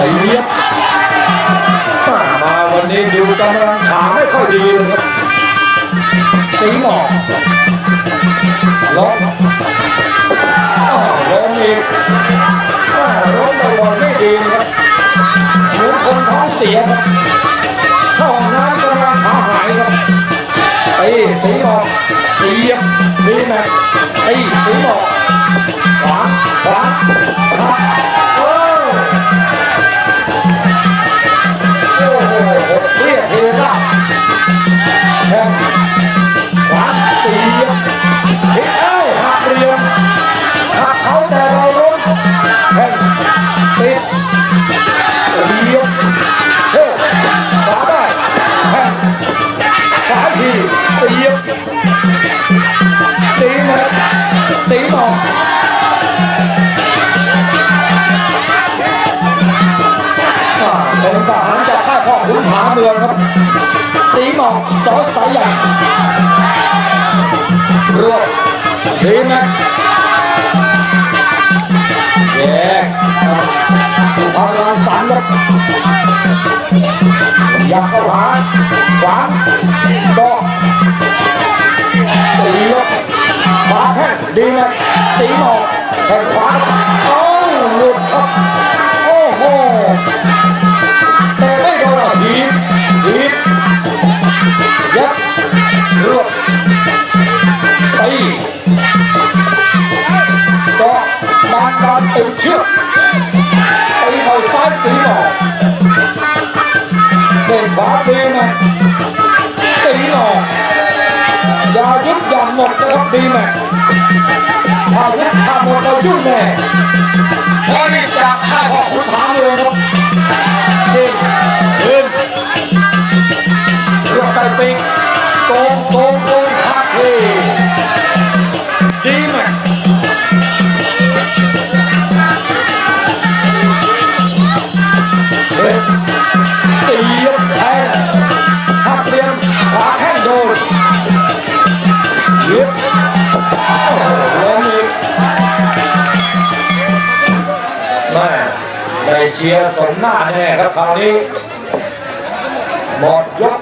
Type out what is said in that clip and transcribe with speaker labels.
Speaker 1: ไอ้เยียบมามาวันนี้ดูกำลังขาไม่ค่อยดีเลยครับสีหมอกล้มอ้าวล้มอีกอ้าวล้มบ่อยๆไม่ดีนะครับเหมือนคนท้องเสียครับเข้าห้องน้ำกำลังขาหายครับตีสีหมอกเสียบดีแม็กตีสีหมอกขวาขวาาเสียบเฮ้ยเอ้ยหักเหลี่ยมหักเขาแต่เราล้มแห่งติดเสียบเฮ้ขวาได้แห่งขวาทีเสียบตีนะตีหมอกอ่าเป็นทหารจากค่ายพ่อขุนผาเมืองครับสีหมอกสอสายใหญ่ ดีนะแยกดูพลังสันครับอยากเข้าหาขวางก็ตียกขวาแข้งดีนะสีหมอกแข้งขวาโอ้หลุดครับโอ้โหแต่ไม่โดนหีบหีบยัดรวบตี ยายุบยันหมดนะครับดีแม่ถ้ายุบถ้าหมดเรายุ่งแน่เพราะนี่จากข้าพ่อคุณถามเลยครับเดินเดินรวบไตปีกโกงโกงโกงหักเฮดีไหมเด็กตียกแทงหักเรียมขวาแข้งโดน เชียร์สมหน้าแน่ครับคราวนี้หมดยก